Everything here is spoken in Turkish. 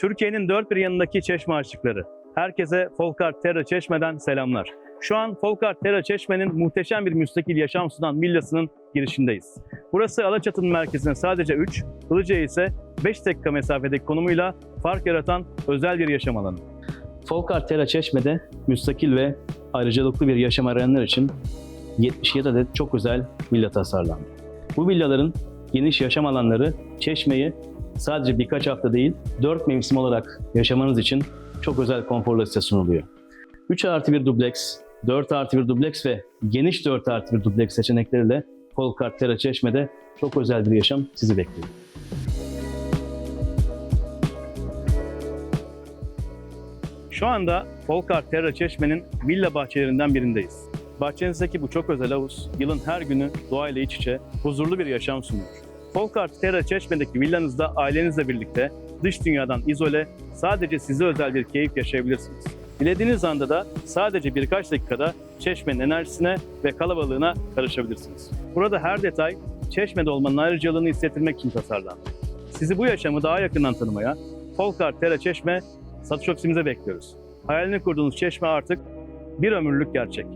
Türkiye'nin dört bir yanındaki çeşme aşıkları. Herkese Folkart Terra Çeşme'den selamlar. Şu an Folkart Terra Çeşme'nin muhteşem bir müstakil yaşam sunan villasının girişindeyiz. Burası Alaçatı'nın merkezine sadece 3, Ilıca'ya ise 5 dakika mesafedeki konumuyla fark yaratan özel bir yaşam alanı. Folkart Terra Çeşme'de müstakil ve ayrıcalıklı bir yaşam arayanlar için 77 adet çok özel villa tasarlandı. Bu villaların geniş yaşam alanları Çeşme'yi sadece birkaç hafta değil, 4 mevsim olarak yaşamanız için çok özel konforla size sunuluyor. 3 artı 1 dubleks, 4 artı 1 dubleks ve geniş 4 artı 1 dubleks seçenekleriyle Folkart Terra Çeşme'de çok özel bir yaşam sizi bekliyor. Şu anda Folkart Terra Çeşme'nin villa bahçelerinden birindeyiz. Bahçenizdeki bu çok özel havuz, yılın her günü doğayla iç içe, huzurlu bir yaşam sunuyor. Folkart Terra Çeşme'deki villanızda ailenizle birlikte dış dünyadan izole, sadece size özel bir keyif yaşayabilirsiniz. Dilediğiniz anda da sadece birkaç dakikada Çeşme'nin enerjisine ve kalabalığına karışabilirsiniz. Burada her detay Çeşme'de olmanın ayrıcalığını hissettirmek için tasarlandı. Sizi bu yaşamı daha yakından tanımaya Folkart Terra Çeşme satış ofisimize bekliyoruz. Hayalini kurduğunuz çeşme artık bir ömürlük gerçek.